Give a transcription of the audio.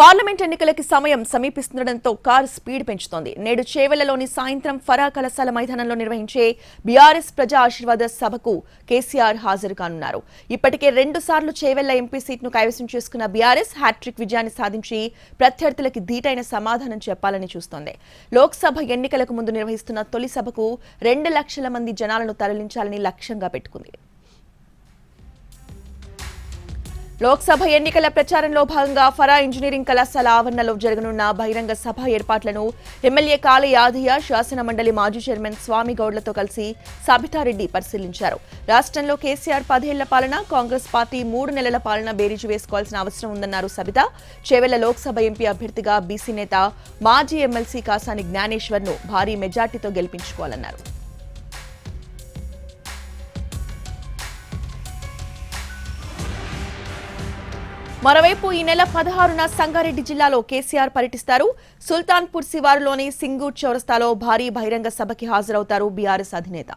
Parliament ఎన్నికలకి సమయం సమీపిస్తుండటంతో car speed పెంచుతోంది. నేడు చేవెళ్ళలోని సాయంత్రం ఫరా కళాశాల మైదానంలో నిర్వహించే బీఆర్ఎస్ ప్రజా ఆశీర్వాద సభకు కేసీఆర్ హాజరు కానున్నారు. ఇప్పటికే రెండు సార్లు చేవెళ్ళ ఎంపీ సీట్ను కైవసం చేసుకున్న బీఆర్ఎస్ హ్యాట్రిక్ విజయాన్ని సాధించి ప్రత్యర్థులకి ధీటైన సమాధానం చెప్పాలని చూస్తోంది. లోక్సభ ఎన్నికలకు ముందు నిర్వహిస్తున్న తొలి సభకు రెండు లక్షల మంది జనాలను తరలించాలని లక్ష్యంగా పెట్టుకుంది. లోక్సభ ఎన్నికల ప్రచారంలో భాగంగా ఫరా ఇంజనీరింగ్ కళాశాల ఆవరణలో జరగనున్న బహిరంగ సభ ఏర్పాట్లను ఎమ్మెల్యే కాళ యాదయ్య శాసన మండలి మాజీ చైర్మన్ స్వామి గౌడ్లతో కలిసి సబితారెడ్డి పరిశీలించారు. రాష్ట్రంలో కేసీఆర్ పదేళ్ళ పాలన కాంగ్రెస్ పార్టీ మూడు నెలల పాలన బేరీజు వేసుకోవాల్సిన అవసరం ఉందన్నారు సబిత. చేవెళ్ళ లోక్సభ ఎంపీ అభ్యర్థిగా బీసీ నేత మాజీ ఎమ్మెల్సీ కాసాని జ్ఞానేశ్వర్ను భారీ మెజార్టీతో గెలిపించుకోవాలన్నారు. మరోవైపు ఈ నెల పదహారున సంగారెడ్డి జిల్లాలో కేసీఆర్ పర్యటిస్తారు. సుల్తాన్పూర్ శివారులోని సింగూర్ చౌరస్తాలో భారీ బహిరంగ సభకి హాజరవుతారు బీఆర్ఎస్ అధినేత.